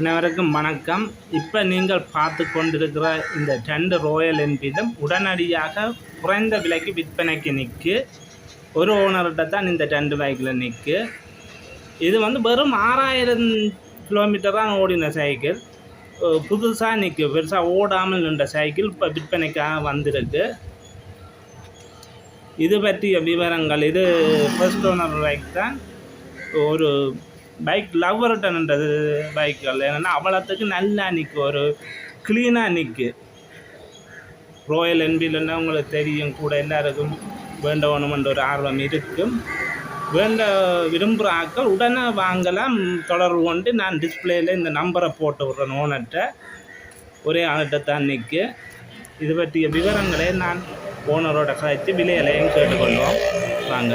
அனைவருக்கும் வணக்கம். இப்போ நீங்கள் பார்த்து கொண்டிருக்கிற இந்த ரெண்டு ரோயல் என்பீதம் உடனடியாக குறைந்த விலைக்கு விற்பனைக்கு நிற்கு ஒரு ஓனர்கிட்ட தான் இந்த ரெண்டு பைக்கில் நிற்கு இது வந்து வெறும் ஆறாயிரம் கிலோமீட்டர் தான் ஓடின சைக்கிள் புதுசாக நிற்கு பெருசாக ஓடாமல் நின்ற சைக்கிள் இப்போ விற்பனைக்காக வந்திருக்கு. இது பற்றிய விவரங்கள் இது ஃபர்ஸ்ட் ஓனர் பைக் தான். ஒரு பைக் லவ்வர்டன்ன்றது பைக்குகள் என்னென்னா அவ்வளோத்துக்கு நல்லா நிற்கு ஒரு க்ளீனாக நிற்கு ராயல் என்ஃபீல்டுன்னா உங்களுக்கு தெரியும் கூட எல்லாருக்கும் வேண்டவணுமென்ற ஒரு ஆர்வம் இருக்கும். வேண்ட விரும்புகிற ஆட்கள் உடனே வாங்கலாம். தொடர்பு கொண்டு நான் டிஸ்பிளேயில் இந்த நம்பரை போட்டு விட்றேன் ஓனர்கிட்ட ஒரே ஆள்கிட்ட தான் நிற்கு இது பற்றிய விவரங்களை நான் ஓனரோட கழித்து விலையிலையும் கேட்டுக்கொள்வோம். வாங்க.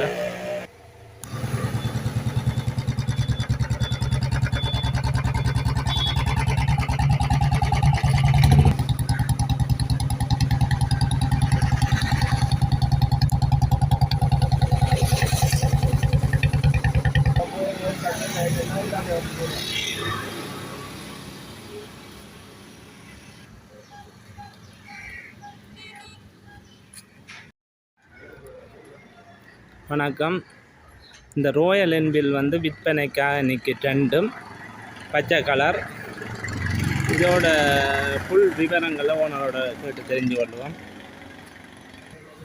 வணக்கம். இந்த ரோயல் என்பில் வந்து விற்பனைக்காக இன்றைக்கி ட்ரெண்டும் பச்சை கலர் இதோட ஃபுல் விவரங்களை ஓனரோட கேட்டு தெரிஞ்சு கொள்வோம்.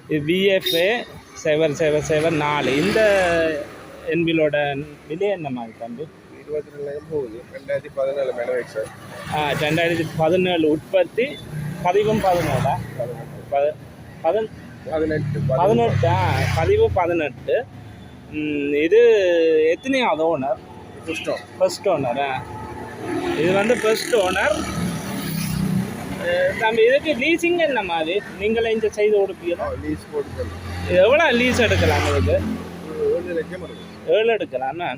இது பிஎஃப்ஏ செவன் செவன் செவன் நாலு. இந்த என்பிலோட விலை என்ன மாதிரி தம்பி? இருபத்தி ரெண்டாயிரம் போகுது ரெண்டாயிரத்தி பதினேழு மேனுவேக் சார் ஆ ரெண்டாயிரத்தி பதினேழு உற்பத்தி பதிவும் பதினேழா பத பதன் பதினெட்டு பதினெட்டு ஆ பதிவு பதினெட்டு இது எத்தனையாவது ஓனர் புஷ்டம் ஃபர்ஸ்ட் ஓனரா இது வந்து ஃபர்ஸ்ட் ஓனர் நம்ம இதுக்கு லீசிங் என்ன மாதிரி நீங்களே இந்த செய்து கொடுப்பீங்களா லீஸ் போட்டு எவ்வளோ லீஸ் எடுக்கலாம் இதுக்கு ஏழு ஏழு எடுக்கலாம்ண்ணா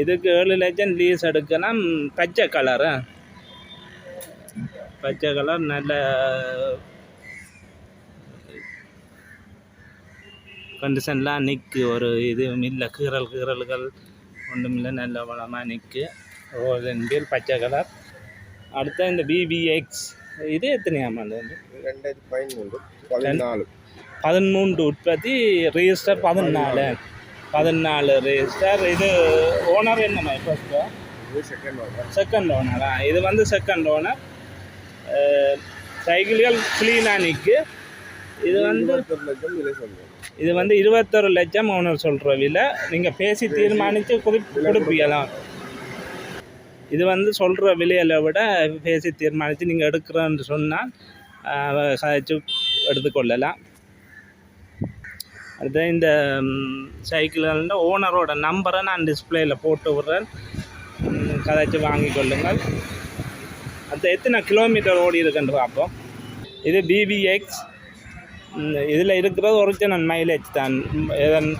இதுக்கு ஏழு லட்சம் லீஸ் எடுக்கலாம் பச்சை கலரு பச்சை கலர் நல்ல கண்டிஷன்லாம் நிற்கு ஒரு இது இல்லை. கீறல் கீறல்கள் ஒன்றும் இல்லை. நல்ல வளமாக நிற்கு ரோல் பச்சை கலர் அடுத்த இந்த பிபிஎக்ஸ் இது எத்தனையாம் ஆண்டு வந்து ரெண்டாயிரத்தி பதிமூன்று. பதினாலு. பதிமூன்று உற்பத்தி ரிஜிஸ்டர் பதினாலு. பதினாலு ரிஜிஸ்டர் இது ஓனர் என்ன ஃபர்ஸ்ட்டு இது செகண்ட் வாங்க செகண்ட் ஓனரா இது வந்து செகண்ட் ஓனர் சைக்கிள்கள் க்ளீனாக நிற்கு இது வந்து இது வந்து இருபத்தொரு லட்சம் ஓனர் சொல்கிற விலை. நீங்கள் பேசி தீர்மானித்து கொடு கொடுப்பீங்களாம் இது வந்து சொல்கிற விலையில விட பேசி தீர்மானித்து நீங்கள் எடுக்கிறேன்னு சொன்னால் கழிச்சு எடுத்துக்கொள்ளலாம். அடுத்து இந்த சைக்கிள்கள ஓனரோட நம்பரை நான் டிஸ்பிளேயில் போட்டு விட்றேன். கதைச்சி கதைச்சு வாங்கி கொள்ளுங்கள். அடுத்து எத்தனை கிலோமீட்டர் ஓடி இருக்குன்னு பார்ப்போம். இது பிபிஎக்ஸ் இதில் இருக்கிறது ஒரிஜினல் மைலேஜ் தான். இதன்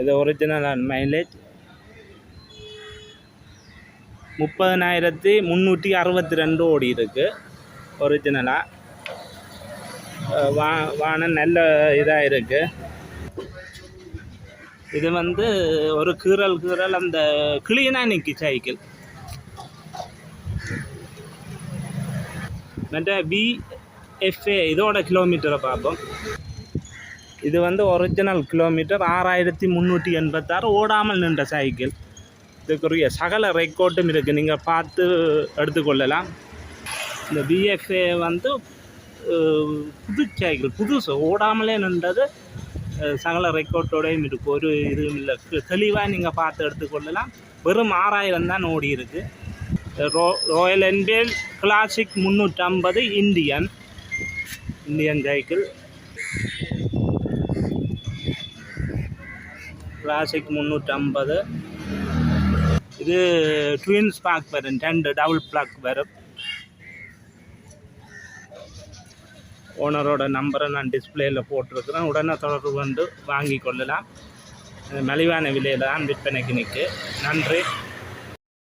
இது ஒரிஜினல் மைலேஜ் முப்பதனாயிரத்தி முந்நூற்றி அறுபத்தி ரெண்டு ஓடி இருக்குது ஒரிஜினலாக வா வானம் நல்ல இதாக இருக்குது இது வந்து ஒரு கீறல் கீறல் அந்த கிளீனாக நிற்கி சைக்கிள். மற்ற பிஎஃப்ஏ இதோட கிலோமீட்டரை பார்ப்போம். இது வந்து ஒரிஜினல் கிலோமீட்டர் ஆறாயிரத்தி முந்நூற்றி எண்பத்தாறு ஓடாமல் நின்ற சைக்கிள். இதுக்குரிய சகல ரெக்கார்டும் இருக்குது நீங்கள் பார்த்து எடுத்துக்கொள்ளலாம். இந்த பிஎஃப்ஏ வந்து புது சைக்கிள் புதுசு. ஓடாமலே நின்றது சகல ரெக்கார்டோடையும் இருக்கும் ஒரு இதுவும் இல்லை. தெளிவாக நீங்கள் பார்த்து எடுத்துக்கொள்ளலாம். வெறும் ஆறாயிரம் தான் ஓடி இருக்கு. ரோ ராயல் என்ஃபீல்ட் கிளாசிக் முந்நூற்றம்பது இந்தியன் இந்தியன் சைக்கிள் கிளாசிக் முந்நூற்றம்பது இது ட்வின் ஸ்பாக் வரும். ரெண்டு டபுள் பிளாக் வரும். ஓனரோட நம்பரை நான் டிஸ்பிளேயில் போட்டிருக்கிறேன். உடனே தொடர்பு கொண்டு வாங்கி கொள்ளலாம். மலிவான விலையில் தான் விற்பனைக்கு நிற்கு நன்றி.